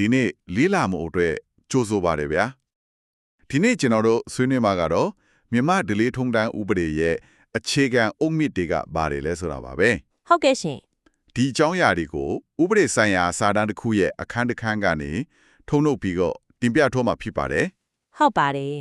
ဒီနေ့လေးလာမှုအတွက်ကြိုးဆိုပါတယ်ဗျာဒီနေ့ကျွန်တော်တို့ဆွေးနွေးမှာကတော့မြန်မာဒလီထုံတန်းဥပဒေရဲ့အခြေခံအုတ်မြစ်တွေကဘာတွေလဲဆိုတာပါပဲဟုတ်ကဲ့ရှင်ဒီအကြောင်းအရာတွေကိုဥပဒေဆိုင်ရာစာတမ်းတစ်ခုရဲ့အခန်းတစ်ခန်းကနေထုံနှုတ်ပြီးတော့တင်ပြထုတ်မှာဖြစ်ပါတယ်ဟုတ်ပါတယ်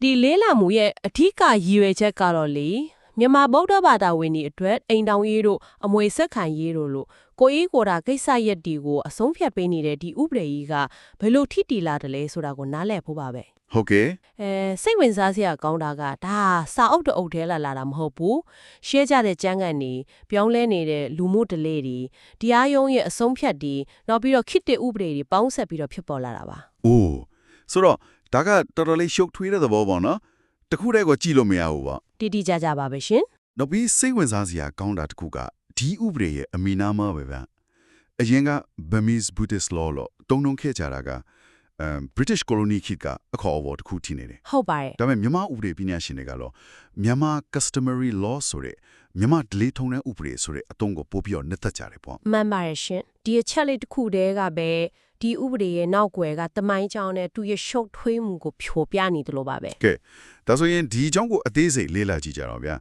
ဒီလေးလာမှုရဲ့အထူးကရည်ရွယ်ချက်ကတော့လေမြန်မာဗုဒ္ဓဘာသာဝင်တွေအတွက်အိမ်တောင်ရေးတို့အမွေဆက်ခံရေးတို့လို့ ကိုအေးကိုတာကိစ္စရက်တီကိုအဆုံးဖြတ်ပေးနေတဲ့ဒီဥပဒေကြီးကဘယ်လိုထိတီလာတယ်လဲဆိုတာကိုနားလည်ဖို့ပါပဲဟုတ်ကဲ့အဲစိတ်ဝင်စားစရာကောင်းတာကဒါစာအုပ်တအုပ်ထဲလာလာတာမဟုတ်ဘူးရှဲကြတဲ့ကြမ်းကန်နေပြောင်းလဲနေတဲ့လူမှုဒလေတွေတရားရုံးရဲ့အဆုံးဖြတ်တွေနောက်ပြီးတော့ခိတ္တဥပဒေတွေပေါင်းဆက်ပြီးတော့ဖြစ်ပေါ်လာတာပါအိုးဆိုတော့ဒါကတော်တော်လေးရှုပ်ထွေးတဲ့သဘောပေါ့နော်တခုတည်းကိုကြည့်လို့မရဘူးပေါ့တိတိကျကျပါပဲရှင်နောက်ပြီးစိတ်ဝင်စားစရာကောင်းတာတစ်ခုက ဒီဥပဒေရဲ့အမီနာမပဲဗျအရင်က Burmese Buddhist law လို့တုံ့နှုံခဲ့ကြတာကအမ် British colony ခေတ်ကအခေါ်အဝေါ်တစ်ခုထင်နေတယ်ဟုတ်ပါတယ်ဒါပေမဲ့မြန်မာဥပဒေပညာရှင်တွေကတော့မြန်မာ customary law ဆိုတဲ့မြန်မာဒလေးထုံတဲ့ဥပဒေဆိုတဲ့အတုံးကိုပို့ပြီးတော့နှစ်သက်ကြတယ်ပေါ့မှန်ပါတယ်ရှင်ဒီအချက်လေးတစ်ခုတည်းကပဲဒီဥပဒေရဲ့နောက်ွယ်ကတမိုင်းကြောင်းနဲ့သူ့ရဲ့ရှုပ်ထွေးမှုကိုဖြိုပြနေတယ်လို့ပါပဲကဲဒါဆိုရင်ဒီအကြောင်းကိုအသေးစိတ်လေ့လာကြည့်ကြတော့ဗျာ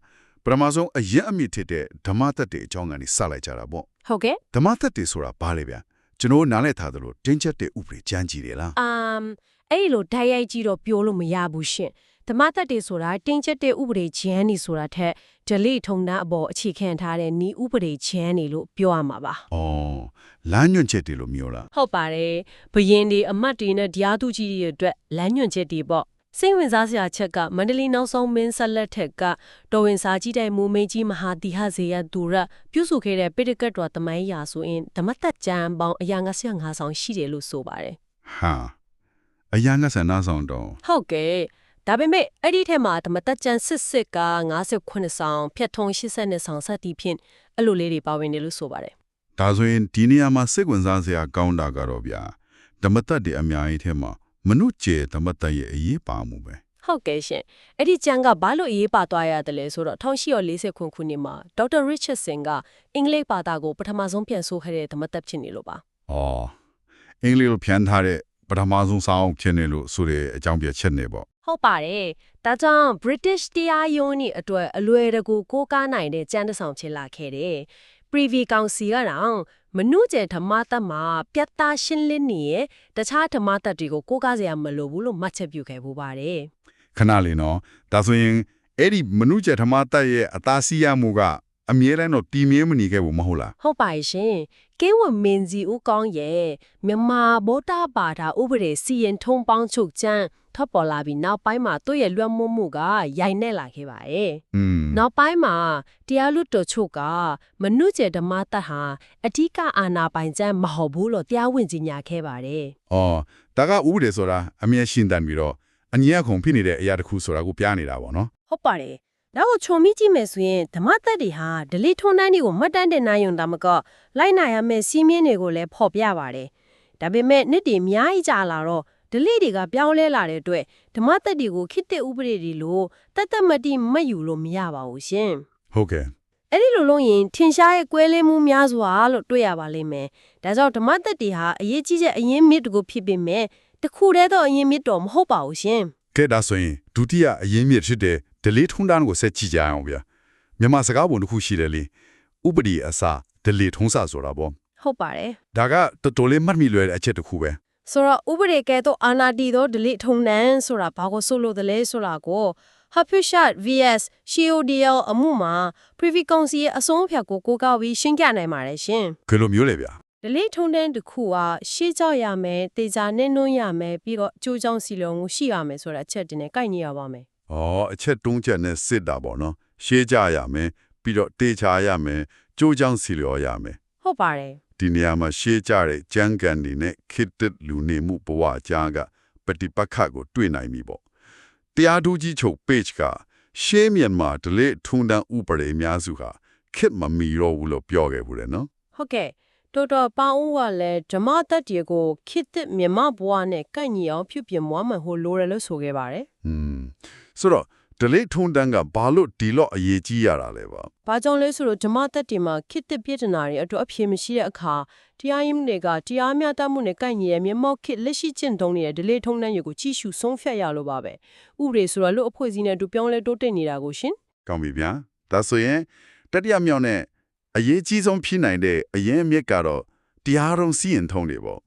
ပထမဆုံးအရင်အမြင့်ထစ်တဲ့ဓမ္မသက်တွေအကြောင်းကနေစလိုက်ကြတာပေါ့ဟုတ်ကဲ့ဓမ္မသက်တွေဆိုတာဘာလဲဗျာကျွန်တော်နားလည်ထားသလိုတင်းချက်တဲ့ဥပဒေကြမ်းကြီးတယ်လားအမ်အဲ့ဒီလိုဓာတ်ရိုက်ကြည့်တော့ပြောလို့မရဘူးရှင်ဓမ္မသက်တွေဆိုတာတင်းကျပ်တဲ့ဥပဒေချမ်းနေဆိုတာထက်ဒလိထုံတန်းအပေါ်အခြေခံထားတဲ့ဤဥပဒေချမ်းနေလို့ပြောရမှာပါ။အော်လမ်းညွှန်ချက်တွေလို့မျိုးလားဟုတ်ပါတယ်ဘယင်ဒီအမတ်တွေနဲ့တရားသူကြီးတွေအတွက်လမ်းညွှန်ချက်တွေပေါ့ စိတ်ဝင်စားစရာချက်ကမန္တလေးနောက်ဆုံးမင်းဆက်လက်ထက်ကတော်ဝင်စာကြီးတိုင်မူမင်းကြီးမဟာတိဟဇေယသူရပြုစုခဲ့တဲ့ပိဋကတ်တော်တမိုင်းရာဆိုရင်ဓမ္မသက်ကျမ်းပေါင်းအရာ55ဆောင်ရှိတယ်လို့ဆိုပါတယ်။ဟာအရန်ကဆန္ဒဆောင်တော့ဟုတ်ကဲ့ဒါပေမဲ့အဲ့ဒီထဲမှာဓမ္မတက်ကျန်စစ်စစ်က58ဆောင်ဖြတ်ထုံး82ဆောင်စသည်ဖြင့်အဲ့လိုလေးတွေပါဝင်တယ်လို့ဆိုပါတယ်ဒါဆိုရင်ဒီနေရာမှာစိတ်ဝင်စားစရာကောင်းတာကတော့ဗျာဓမ္မသက်တွေအများကြီးထဲမှာ မနုကျေဓမ္မသက်ရဲ့အရေးပါမှုပဲဟုတ်ကဲ့ရှင်အဲ့ဒီကျန်ကဘာလို့အရေးပါသွားရတယ်လဲဆိုတော့1840ခုခုနှစ်မှာဒေါက်တာရစ်ချတ်ဆင်ကအင်္ဂလိပ်ဘာသာကိုပထမဆုံးပြန်ဆိုခဲ့တဲ့ဓမ္မတက်ဖြစ်နေလို့ပါ။အော်အင်္ဂလိပ်လိုဖြန်းထားတဲ့ပထမဆုံးစာအုပ်ဖြစ်နေလို့ဆိုတဲ့အကြောင်းပြချက်နေပေါ့ဟုတ်ပါတယ်ဒါကြောင့် British တရားရုံးนี่အတွက်အလွယ်တကူကိုးကားနိုင်တဲ့ကျမ်းတစ်ဆောင်ဖြစ်လာခဲ့တယ် Privy Council ကတော့မနုကျေဓမ္မသက်မှာပြတ်သားရှင်းလင်းနေရဲ့တခြားဓမ္မသက်တွေကိုကိုးကားစရာမလိုဘူးလို့မှတ်ချက်ပြုခဲ့ပူပါတယ်။ခဏလေးနော်ဒါဆိုရင်အဲ့ဒီမနုကျေဓမ္မသက်ရဲ့အသားစီးရမှုကအမြဲတမ်းတော့တည်မြဲမနေခဲ့ဘူးမဟုတ်လားဟုတ်ပါရဲ့ရှင်ကင်းဝမင်းကြီးဦးကောင်းရဲ့မြန်မာဗုဒ္ဓဘာသာဥပဒေစီရင်ထုံးပေါင်းချုပ်ကျမ်း ထပ်ပေါ်လာပြီးနောက်ပိုင်းမှာသူ့ရဲ့လွှမ်းမိုးမှုကရိုင်နေလာခဲ့ပါရဲ့။อืมနောက်ပိုင်းမှာတရားလွတ်တော်ချုပ်ကမနုကျေဓမ္မတတ်ဟာအဓိကအာဏာပိုင်ကျမ်းမဟုတ်ဘူးလို့တရားဝင်ကြီးညာခဲ့ပါတယ်အော်ဒါကဥပဒေဆိုတာအမြဲရှင်းတန်ပြီးတော့အငြင်းအခုံဖြစ်နေတဲ့အရာတစ်ခုဆိုတာကိုပြနေတာပေါ့နော်။ဟုတ်ပါတယ်။ဒါကိုခြုံမိကြည့်မယ်ဆိုရင်ဓမ္မတတ်တွေဟာဒလိထွန်းတန်းတွေကိုမှတ်တမ်းတင်နိုင်ုံတမကလိုက်နိုင်ရမယ့်စီးမြင်တွေကိုလည်းဖော်ပြပါတယ်။ဒါပေမဲ့နှစ်တွေအများကြီးကြာလာတော့ ဒလိတွေကပြောင်းလဲလာတဲ့အတွက်ဓမ္မတတ်တွေကိုခိတ္တဥပဒေတွေလိုတတ်တတ်မတိမတ်ယူလို့မရပါဘူးရှင်။ဟုတ်ကဲ့အဲ့ဒီလိုလို့ရင်ထင်ရှားရဲ့ကွဲလဲမှုများစွာလို့တွေ့ရပါလိမ့်မယ်။ဒါကြောင့်ဓမ္မသက်တွေဟာအရေးကြီးတဲ့အရင်မြစ်တကူဖြစ်ပေမဲ့တခုတည်းသောအရင်မြစ်တော့မဟုတ်ပါဘူးရှင်ကဲဒါဆိုရင်ဒုတိယအရင်းမြစ်ဖြစ်တဲ့ဒလေးထုံးတန်းကိုဆက်ကြည့်ကြအောင်ဗျာမြန်မာစကားပုံတစ်ခုရှိတယ်လေဥပဒေအစာဒလေးထုံးစာဆိုတာပေါ့။ဟုတ်ပါတယ်ဒါကတော်တော်လေးမှတ်မိလွယ်တဲ့အချက်တစ်ခုပဲ။ ဆိုတော့ဥပဒေကဲတော့အာနာတီသောဒလိထုံနန်းဆိုတာဘာကိုဆိုလို့တလဲဆိုတာကို Hapushat vs CODL အမှုမှာ Privy Council ရဲ့အဆုံးအဖြတ်ကိုကိုးကားပြီးရှင်းပြနိုင်ပါတယ်ရှင်ကဲလိုမျိုးလေဗျာ။ဒလိထုံတန်းတစ်ခုကရှေ့ကြောက်ရမယ်၊တေချာနဲ့နှွှန်းရမယ်ပြီးတော့ကြိုးချောင်းစီလုံးကိုရှိရမယ်ဆိုတဲ့အချက်တင်နဲ့ကိုက်ညီရပါမယ်ဩအချက်တုံးချက်နဲ့စစ်တာပေါ့နော်ရှေးကြရမယ်ပြီးတော့တေချာရမယ်ကြိုးချောင်းစီလျော်ရမယ်။ဟုတ်ပါတယ် ဒီနေရာမှာရှေးကြတဲ့ကြမ်းကန်တွေနဲ့ခိတ္တလူနေမှုဘဝအကြားကပฏิပတ်ခတ်ကိုတွေ့နိုင်ပြီပေါ့တရားသူကြီးချုပ် page ကရှေးမြန်မာဒလေးထုံတန်းဥပဒေအများစုဟာခစ်မမီတော့ဘူးလို့ပြောခဲ့ဘူးလေနော် ။ဟုတ်ကဲ့တော်တော်ပေါင်းဦးကလည်းဓမ္မတက်တီကိုခိတ္တမြမဘဝနဲ့ကိုက်ညီအောင်ပြုပြင်မွားမှန်ဟိုလိုရလို့ဆိုခဲ့ပါတယ် อืมဆိုတော့ delay ထုံတန်းကဘာလို့ဒီလော့အရေးကြီးရတာလဲပါ။ဘာကြောင့်လဲဆိုတော့ဓမ္မသက်တွေမှာခေတ်သစ်ပြည်ထနာတွေအတွက်အဖြေမရှိတဲ့အခါတရားရင်တွေကတရားမျှတမှုနဲ့ကိုက်ညီရဲ့မျက်မှောက်ခေတ်လက်ရှိကျင့်သုံးနေတဲ့ delay ထုံတန်းတွေကိုကြည့်ရှုဆုံးဖြတ်ရလို့ပါပဲ။ဥပဒေဆိုတော့လူအဖွဲ့အစည်းနဲ့အတူပြောင်းလဲတိုးတက်နေတာကိုရှင်ကောင်းပြီဗျာဒါဆိုရင်တတိယမြောက်နဲ့အရေးကြီးဆုံးဖြစ်နိုင်တဲ့အရင်အမြစ်ကတော့တရားရုံးစီရင်ထုံးတွေပေါ့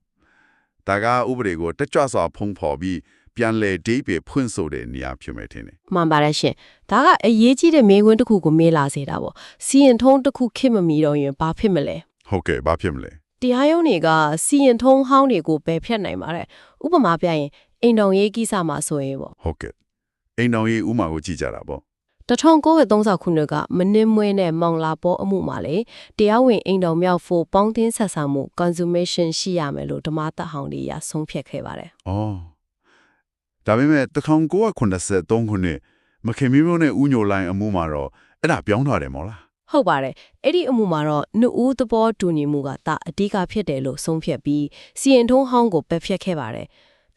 ဒါကဥပဒေကိုတက်ကြွစွာဖုံးဖော်ပြီး ပြန်လေဒိတ်ပဲဖွင့်ဆိုတဲ့နေရာဖြစ်မယ်ထင်တယ်။မှန်ပါတယ်ရှင်။ဒါကအရေးကြီးတဲ့မေးခွန်းတစ်ခုကိုမေးလာစေတာပေါ့။စီရင်ထုံးတစ်ခုခေတ်မမီတော့ရင်ဘာဖြစ်မလဲဟုတ်ကဲ့ဘာဖြစ်မလဲ။တရားရုံးတွေကစီရင်ထုံးဟောင်းတွေကိုပယ်ဖြတ်နိုင်ပါတယ်။ဥပမာပြရင်အိမ်တော်ရေးကိစ္စမှာဆိုရင်ပေါ့ဟုတ်ကဲ့အိမ်တော်ရေးဥမာကိုကြည့်ကြတာပေါ့1930ခုနှစ်ကမနစ်မွေးနဲ့မောင်လာပေါ်အမှုမှာလေတရားဝင်အိမ်တော်မြောက်ဖို့ပေါင်းသင်းဆက်ဆံမှု consummation ရှိရမယ်လို့ဓမ္မသက်ဟောင်းတွေရဆုံးဖြတ်ခဲ့ပါတယ်။အော် ဒါပေမဲ့1983ခုနှစ်မခင်မီရိုနဲ့ဦးညိုလိုင်းအမှုမှာတော့အဲ့ဒါပြောင်းသွားတယ်မို့လားဟုတ်ပါတယ်အဲ့ဒီအမှုမှာတော့နှစ်ဦးသဘောတူညီမှုကဒါအဓိကဖြစ်တယ်လို့ဆုံးဖြတ်ပြီးစီရင်ထုံးဟောင်းကိုပယ်ဖြတ်ခဲ့ပါတယ်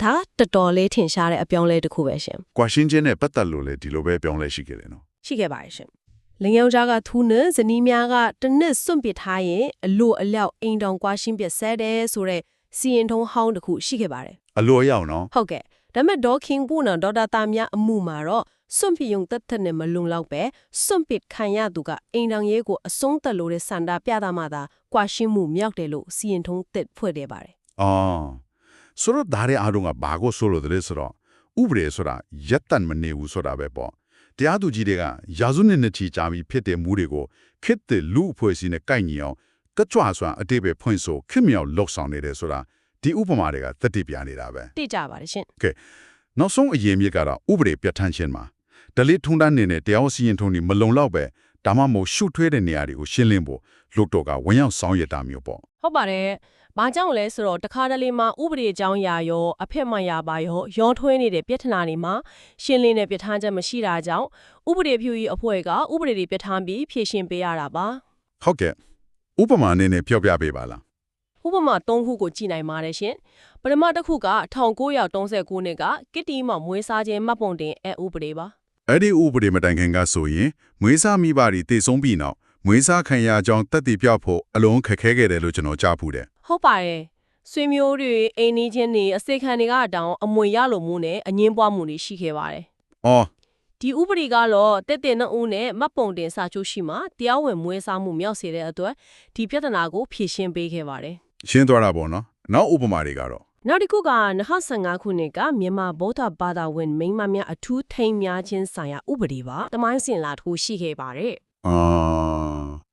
ဒါကတော်တော်လေးထင်ရှားတဲ့အပြောင်းလဲတစ်ခုပဲရှင်။ကွာရှင်းချင်းနဲ့ပတ်သက်လို့လေဒီလိုပဲပြောင်းလဲရှိခဲ့တယ်နော်ရှိခဲ့ပါတယ်ရှင်လင်ယောက်ျားကသူးနဲ့ဇနီးများကတစ်နှစ်စွန့်ပစ်ထားရင်အလို့အလျောက်အိမ်တောင်ကွာရှင်းပြဆဲတယ်ဆိုတော့စီရင်ထုံးဟောင်းတစ်ခုရှိခဲ့ပါတယ်။အလိုအရောက်နော်ဟုတ်ကဲ့ ဒါပေမဲ့ဒေါခင်ပူနာဒေါက်တာတာမြအမှုမှာတော့စွန့်ပစ်ယုံတက်တက်နဲ့မလုံလောက်ပဲစွန့်ပစ်ခံရသူကအိမ်တောင်ရေးကိုအဆုံးသက်လို့တဲ့စန္ဒပြတာမှသာကွာရှင်းမှုမြောက်တယ်လို့စီရင်ထုံးတက်ဖွဲ့တယ်ပါတယ်။အော်ဆိုတော့ဒါရဲ့အားလုံးကဘာကိုဆိုလို့တည်းဆိုတော့ဥပဒေဆိုတာရက်တန်မနေဘူးဆိုတာပဲပေါ့။တရားသူကြီးတွေကရာစုနှစ်နှစ်ချီကြာပြီးဖြစ်တဲ့မူတွေကိုခစ်တဲ့လူအဖွဲ့အစည်းနဲ့ကိုက်ညီအောင်တကြွစွာအတိတ်ပဲဖွင့်ဆိုခင်မြောက်လှုပ်ဆောင်နေတယ်ဆိုတာ ဒီဥပမာတွေကသက်တည်ပြနေတာပဲ။တိကြပါတယ်ရှင်နောက်ဆုံးအရေးမြစ်ကတော့ဥပဒေပြဋ္ဌာန်းခြင်းမှာဒလိထုံတန်းနေနဲ့တရားစီရင်ထုံးနေမလုံလောက်ပဲဒါမှမဟုတ်ရှုထွေးတဲ့နေရာတွေကိုရှင်းလင်းဖို့လူတော်ကဝန်ရောက်ဆောင်ရတာမျိုးပေါ့ဟုတ်ပါတယ်ဘာကြောင့်လဲဆိုတော့တခါတလေမှာဥပဒေအကြောင်းရာရောအဖက်မှန်ရာပါရောရောထွေးနေတဲ့ပြဿနာတွေမှာရှင်းလင်းတဲ့ပြဋ္ဌာန်းချက်မရှိတာကြောင့်ဥပဒေဖြူကြီးအဖွဲ့ကဥပဒေတွေပြဋ္ဌာန်းပြီးဖြည့်ရှင်းပေးရတာပါဟုတ်ကဲ့ဥပမာအနေနဲ့ပြောပြပေးပါလား ဥပမာ၃ခုကိုကြည်နိုင်ပါတယ်ရှင်ပထမတစ်ခုက1939နှစ်ကကစ်တီမောင်မွေးစားခြင်းမှတ်ပုံတင်အဥပဒေပါအဲ့ဒီဥပဒေမတိုင်ခင်ကဆိုရင်မွေးစားမိဘတွေတည်ဆုံးပြီးနောက်မွေးစားခံရကြောင်းတက်တည်ပြောက်ဖို့အလုံးခက်ခဲခဲ့တယ်လို့ကျွန်တော်ကြားဖူးတယ်ဟုတ်ပါတယ်ဆွေမျိုးတွေအိမ်နီးချင်းတွေအစိခံတွေကတောင်အမွေရလိုမှုနဲ့အငင်းပွားမှုတွေရှိခဲ့ပါတယ်။အော်ဒီဥပဒေကတော့တက်တဲ့နှစ်ဦးနဲ့မှတ်ပုံတင်စာချုပ်ရှိမှတရားဝင်မွေးစားမှုမြောက်စေတဲ့အတွက်ဒီပြဿနာကိုဖြေရှင်းပေးခဲ့ပါတယ် ရှင်းသွားတာပေါ့နော်။နောက်ဥပမာတွေကတော့။နောက်တစ်ခုက2015ခုနှစ်ကမြန်မာဗုဒ္ဓဘာသာဝင်မိန်းမများအထူးထိန်များခြင်းဆိုင်ရာဥပဒေပါ။တမိုင်းစင်လာထိုးရှိခဲ့ပါတယ်အာ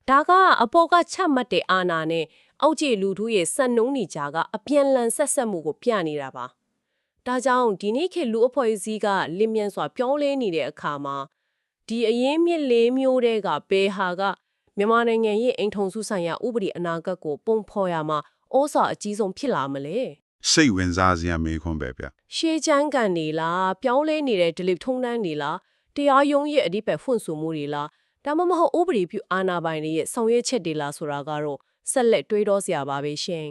။ဒါကအပေါ်ကချမှတ်တဲ့အာဏာနဲ့အောက်ခြေလူထုရဲ့စံနှုန်းနေကြကအပြန်လန်ဆက်ဆက်မှုကိုပြနေတာပါ။ဒါကြောင့်ဒီနေ့ခေတ်လူအဖွဲ့အစည်းကလင်းမြန်စွာပြောင်းလဲနေတဲ့အခါမှာဒီအရင်မြစ်လေးမျိုးတဲ့ကဘယ်ဟာကမြန်မာနိုင်ငံရဲ့အိမ်ထုံစုဆိုင်ရာဥပဒေအနာဂတ်ကိုပုံဖော်ရမှာ ဩစာအကြီးဆုံးဖြစ်လာမလဲ။စိတ်ဝင်စားစရာမေးခွန်းပဲဗျရှေးချမ်းကန်နေလားပြောင်းလဲနေတဲ့ဒလစ်ထုံးတန်းနေလားတရားရုံးရဲ့အဓိပ္ပာယ်ဖွင့်ဆိုမှုတွေလားဒါမှမဟုတ်ဥပဒေပြုအာဏာပိုင်တွေရဲ့ဆောင်ရွက်ချက်တွေလားဆိုတာကတော့ဆက်လက်တွေးတောစရာပါပဲရှင်